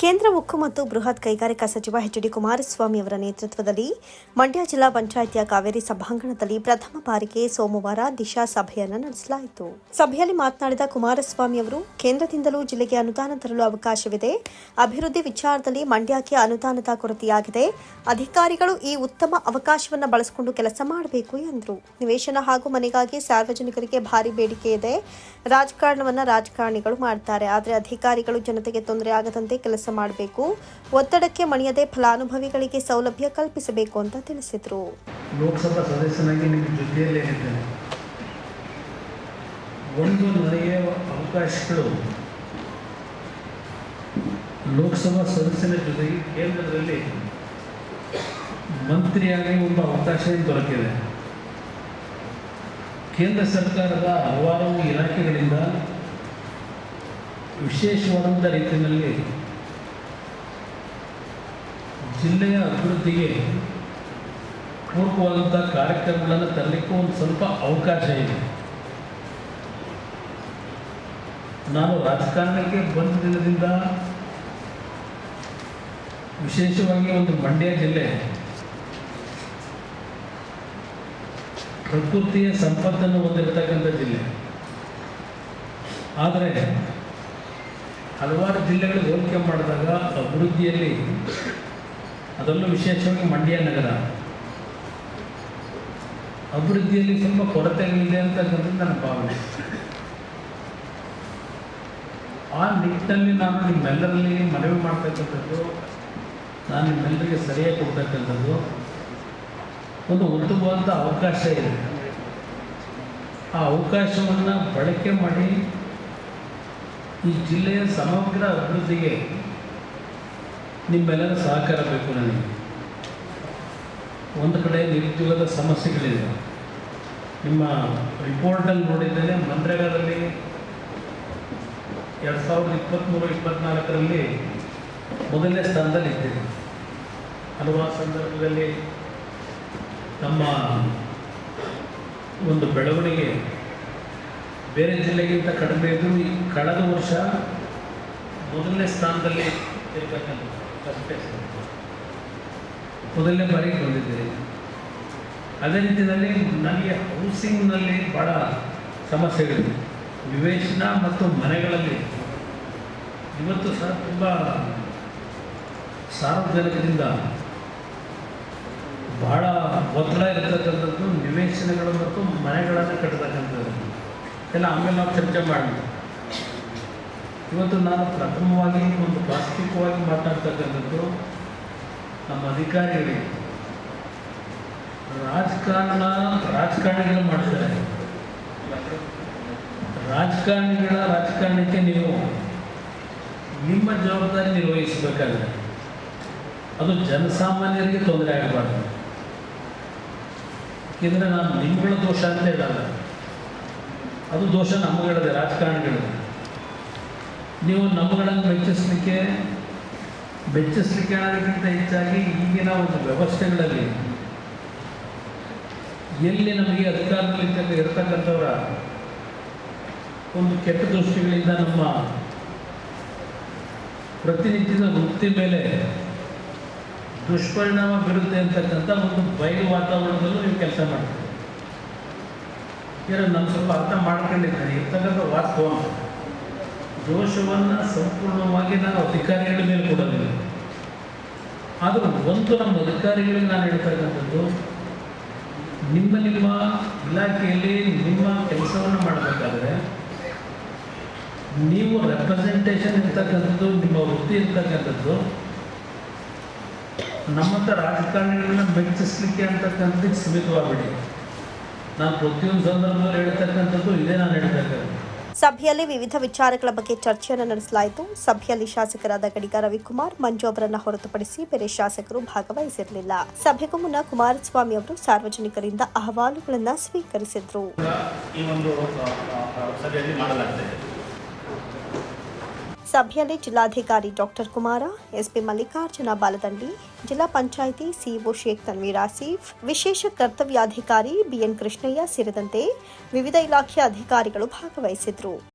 ಕೇಂದ್ರ ಉಕ್ಕು ಮತ್ತು ಬೃಹತ್ ಕೈಗಾರಿಕಾ ಸಚಿವ ಎಚ್ ಡಿ ಕುಮಾರಸ್ವಾಮಿ ಅವರ ನೇತೃತ್ವದಲ್ಲಿ ಮಂಡ್ಯ ಜಿಲ್ಲಾ ಪಂಚಾಯಿತಿಯ ಕಾವೇರಿ ಸಭಾಂಗಣದಲ್ಲಿ ಪ್ರಥಮ ಬಾರಿಗೆ ಸೋಮವಾರ ದಿಶಾ ಸಭೆಯನ್ನು ನಡೆಸಲಾಯಿತು. ಸಭೆಯಲ್ಲಿ ಮಾತನಾಡಿದ ಕುಮಾರಸ್ವಾಮಿ ಅವರು, ಕೇಂದ್ರದಿಂದಲೂ ಜಿಲ್ಲೆಗೆ ಅನುದಾನ ತರಲು ಅವಕಾಶವಿದೆ. ಅಭಿವೃದ್ಧಿ ವಿಚಾರದಲ್ಲಿ ಮಂಡ್ಯಕ್ಕೆ ಅನುದಾನದ ಕೊರತೆಯಾಗಿದೆ. ಅಧಿಕಾರಿಗಳು ಈ ಉತ್ತಮ ಅವಕಾಶವನ್ನು ಬಳಸಿಕೊಂಡು ಕೆಲಸ ಮಾಡಬೇಕು ಎಂದರು. ನಿವೇಶನ ಹಾಗೂ ಮನೆಗಾಗಿ ಸಾರ್ವಜನಿಕರಿಗೆ ಭಾರಿ ಬೇಡಿಕೆ ಇದೆ. ರಾಜಕಾರಣವನ್ನು ರಾಜಕಾರಣಿಗಳು ಮಾಡ್ತಾರೆ. ಆದರೆ ಅಧಿಕಾರಿಗಳು ಜನತೆಗೆ ತೊಂದರೆ ಆಗದಂತೆ ಕೆಲಸ ಮಾಡಬೇಕು. ಒತ್ತಡಕ್ಕೆ ಮಣಿಯದೆ ಫಲಾನುಭವಿಗಳಿಗೆ ಸೌಲಭ್ಯ ಕಲ್ಪಿಸಬೇಕು ಅಂತ ತಿಳಿಸಿದರು. ಲೋಕಸಭಾ ಸದಸ್ಯನಾಗಿ ನಿಮ್ಮ ಜೊತೆಯಲ್ಲೇನಿದ್ದೇನೆ ಒಂದು ನನಗೆ ಅವಕಾಶಗಳು ಲೋಕಸಭಾ ಸದಸ್ಯನ ಜೊತೆಗೆ ಕೇಂದ್ರದಲ್ಲಿ ಮಂತ್ರಿಯಾಗಿ ಒಂದು ಅವಕಾಶ ದೊರಕಿದೆ. ಕೇಂದ್ರ ಸರ್ಕಾರದ ಹಲವಾರು ಇಲಾಖೆಗಳಿಂದ ವಿಶೇಷವಾದಂಥ ರೀತಿಯಲ್ಲಿ ಜಿಲ್ಲೆಯ ಅಭಿವೃದ್ಧಿಗೆ ಪೂರ್ವವಾದಂಥ ಕಾರ್ಯಕ್ರಮಗಳನ್ನು ತರಲಿಕ್ಕೂ ಒಂದು ಸ್ವಲ್ಪ ಅವಕಾಶ ಇದೆ. ನಾನು ರಾಜಕಾರಣಕ್ಕೆ ಬಂದ ದಿನದಿಂದ ವಿಶೇಷವಾಗಿ ಒಂದು ಮಂಡ್ಯ ಜಿಲ್ಲೆ ಪ್ರಕೃತಿಯ ಸಂಪತ್ತನ್ನು ಹೊಂದಿರತಕ್ಕಂಥ ಜಿಲ್ಲೆ. ಆದರೆ ಹಲವಾರು ಜಿಲ್ಲೆಗಳಿಗೆ ಹೋಲಿಕೆ ಮಾಡಿದಾಗ ಅಭಿವೃದ್ಧಿಯಲ್ಲಿ ಅದರಲ್ಲೂ ವಿಶೇಷವಾಗಿ ಮಂಡ್ಯ ನಗರ. ಅಭಿವೃದ್ಧಿಯಲ್ಲಿ ಸ್ವಲ್ಪ ಕೊರತೆಗಳಿದೆ ಅಂತಕ್ಕಂಥದ್ದು ನನ್ನ ಭಾವನೆ. ಆ ನಿಟ್ಟಿನಲ್ಲಿ ನಾನು ನಿಮ್ಮೆಲ್ಲರಲ್ಲಿ ಮನವಿ ಮಾಡ್ತಕ್ಕಂಥದ್ದು, ನಾನು ನಿಮ್ಮೆಲ್ಲರಿಗೆ ಸರಿಯಾಗಿ ಕೊಡ್ತಕ್ಕಂಥದ್ದು, ಒಂದು ಉತ್ತಮವಾದ ಅವಕಾಶ ಇದೆ. ಆ ಅವಕಾಶವನ್ನು ಬಳಕೆ ಮಾಡಿ ಈ ಜಿಲ್ಲೆಯ ಸಮಗ್ರ ಅಭಿವೃದ್ಧಿಗೆ ನಿಮ್ಮೆಲ್ಲರ ಸಹಕಾರ ಬೇಕು ನನಗೆ. ಒಂದು ಕಡೆ ನಿರುದ್ಯೋಗದ ಸಮಸ್ಯೆಗಳಿದೆ. ನಿಮ್ಮ ರಿಪೋರ್ಟಲ್ಲಿ ನೋಡಿದ್ದೇನೆ, ಮನ್ರೇಗಾದಲ್ಲಿ ಎರಡು ಸಾವಿರದ ಇಪ್ಪತ್ತ್ಮೂರು ಇಪ್ಪತ್ತ್ನಾಲ್ಕರಲ್ಲಿ ಮೊದಲನೇ ಸ್ಥಾನದಲ್ಲಿ ಇದ್ದೀರಿ. ಹಲವಾರು ಸಂದರ್ಭದಲ್ಲಿ ನಮ್ಮ ಒಂದು ಬೆಳವಣಿಗೆ ಬೇರೆ ಜಿಲ್ಲೆಗಿಂತ ಕಡಿಮೆ ಇದ್ದರೂ ಕಳೆದ ವರ್ಷ ಮೊದಲನೇ ಸ್ಥಾನದಲ್ಲಿ ಪ್ಲೇಸ್ ಮೊದಲನೇ ಬಾರಿಗೆ ಬಂದಿದ್ದೀರಿ ಅದೇ ರೀತಿಯಲ್ಲಿ ನನಗೆ ಹೌಸಿಂಗ್ನಲ್ಲಿ ಭಾಳ ಸಮಸ್ಯೆಗಳಿದೆ ವಿವೇಚನ ಮತ್ತು ಮನೆಗಳಲ್ಲಿ ಇವತ್ತು ಸಹ ತುಂಬ ಸಾರ್ವಜನಿಕರಿಂದ ಬಹಳ ಒತ್ತಡ ಇರತಕ್ಕಂಥದ್ದು ನಿವೇಶನಗಳು ಮತ್ತು ಮನೆಗಳನ್ನು ಕಟ್ಟತಕ್ಕಂಥದ್ದು. ಎಲ್ಲ ಆಮೇಲೆ ನಾವು ಚರ್ಚೆ ಮಾಡೋಣ ಇವತ್ತು ನಾನು ಪ್ರಥಮವಾಗಿ ಒಂದು ವಾಸ್ತವಿಕವಾಗಿ ಮಾತಾಡ್ತಕ್ಕಂಥದ್ದು ನಮ್ಮ ಅಧಿಕಾರಿಗಳಿಗೆ ರಾಜಕಾರಣ, ರಾಜಕಾರಣಿಗಳು ಮಾಡ್ತಾರೆ. ರಾಜಕಾರಣಿಗಳ ರಾಜಕಾರಣಕ್ಕೆ ನೀವು ನಿಮ್ಮ ಜವಾಬ್ದಾರಿ ನಿರ್ವಹಿಸಬೇಕಾದ್ರೆ ಅದು ಜನಸಾಮಾನ್ಯರಿಗೆ ತೊಂದರೆ ಆಗಬಾರ್ದು. ಏಕೆಂದರೆ ನಾನು ನಿಮ್ಮಗಳ ದೋಷ ಅಂತ ಹೇಳಲ್ಲ. ಅದು ದೋಷ ನಮ್ಮಗಳದೆ ರಾಜಕಾರಣಿಗಳದೆ ನೀವು ನಮ್ಮಗಳನ್ನು ಮೆಚ್ಚಿಸ್ಲಿಕ್ಕೆ ಮೆಚ್ಚಿಸ್ಲಿಕ್ಕೆ ಅನ್ನೋದಕ್ಕಿಂತ ಹೆಚ್ಚಾಗಿ ಈಗಿನ ಒಂದು ವ್ಯವಸ್ಥೆಗಳಲ್ಲಿ ಎಲ್ಲಿ ನಮಗೆ ಅಧಿಕಾರದಲ್ಲಿ ಇರತಕ್ಕಂಥವರ ಒಂದು ಕೆಟ್ಟ ದೃಷ್ಟಿಗಳಿಂದ ನಮ್ಮ ಪ್ರತಿನಿತ್ಯದ ವೃತ್ತಿ ಮೇಲೆ ದುಷ್ಪರಿಣಾಮ ಬೀರುತ್ತೆ ಅಂತಕ್ಕಂಥ ಒಂದು ಬಯಲು ವಾತಾವರಣದಲ್ಲೂ ನೀವು ಕೆಲಸ ಮಾಡ್ತೀವಿ ಏನೋ ನಾನು ಸ್ವಲ್ಪ ಅರ್ಥ ಮಾಡ್ಕೊಂಡಿದ್ದೇನೆ ಇರ್ತಕ್ಕಂಥ ವಾಸ್ತವ ದೋಷವನ್ನು ಸಂಪೂರ್ಣವಾಗಿ ನಾನು ಅಧಿಕಾರಿಗಳ ಮೇಲೆ ಕೊಡೋದಿಲ್ಲ ಆದರೂ ಒಂದು ನಮ್ಮ ಅಧಿಕಾರಿಗಳಿಗೆ ನಾನು ಹೇಳ್ತಕ್ಕಂಥದ್ದು ನಿಮ್ಮ ನಿಮ್ಮ ಇಲಾಖೆಯಲ್ಲಿ ನಿಮ್ಮ ಕೆಲಸವನ್ನು ಮಾಡಬೇಕಾದ್ರೆ ನೀವು ರೆಪ್ರೆಸೆಂಟೇಷನ್ ಇರ್ತಕ್ಕಂಥದ್ದು, ನಿಮ್ಮ ವೃತ್ತಿ ಇರ್ತಕ್ಕಂಥದ್ದು ನಮ್ಮಂಥ ರಾಜಕಾರಣಿಗಳನ್ನ ಮೆಚ್ಚಿಸ್ಲಿಕ್ಕೆ ಅಂತಕ್ಕಂಥದ್ದು ಸೀಮಿತವಾಗಬೇಡಿ ನಾನು ಪ್ರತಿಯೊಂದು ಸಂದರ್ಭದಲ್ಲಿ ಹೇಳ್ತಕ್ಕಂಥದ್ದು, ಇದೇ ನಾನು ಹೇಳ್ತಕ್ಕಂಥದ್ದು. ಸಭೆಯಲ್ಲಿ ವಿವಿಧ ವಿಚಾರಗಳ ಬಗ್ಗೆ ಚರ್ಚೆಯನ್ನು ನಡೆಸಲಾಯಿತು. ಸಭೆಯಲ್ಲಿ ಶಾಸಕರಾದ ಗಡಿಗ ರವಿಕುಮಾರ್, ಮಂಜು ಅವರನ್ನು ಹೊರತುಪಡಿಸಿ ಬೇರೆ ಶಾಸಕರು ಭಾಗವಹಿಸಿರಲಿಲ್ಲ. ಸಭೆಗೂ ಮುನ್ನ ಕುಮಾರಸ್ವಾಮಿ ಅವರು ಸಾರ್ವಜನಿಕರಿಂದ ಅಹವಾಲುಗಳನ್ನು ಸ್ವೀಕರಿಸಿದ್ರು ಈ ಒಂದು ಆ, ಆ, ಸಭೆಯಲ್ಲಿ ಮಾಡಲಾಗ್ತದೆ ಸಭೆಯಲ್ಲಿ ಜಿಲ್ಲಾಧಿಕಾರಿ ಡಾಕ್ಟರ್ ಕುಮಾರ, ಎಸ್ಪಿ ಮಲ್ಲಿಕಾರ್ಜುನ ಬಾಲದಂಡಿ, ಜಿಲ್ಲಾ ಪಂಚಾಯಿತಿ ಸಿಇಒ ಶೇಖ್ ತನ್ವೀರ್ ಆಸೀಫ್, ವಿಶೇಷ ಕರ್ತವ್ಯಾಧಿಕಾರಿ ಬಿಎನ್ ಕೃಷ್ಣಯ್ಯ ಸೇರಿದಂತೆ ವಿವಿಧ ಇಲಾಖೆಯ ಅಧಿಕಾರಿಗಳು ಭಾಗವಹಿಸಿದ್ರು.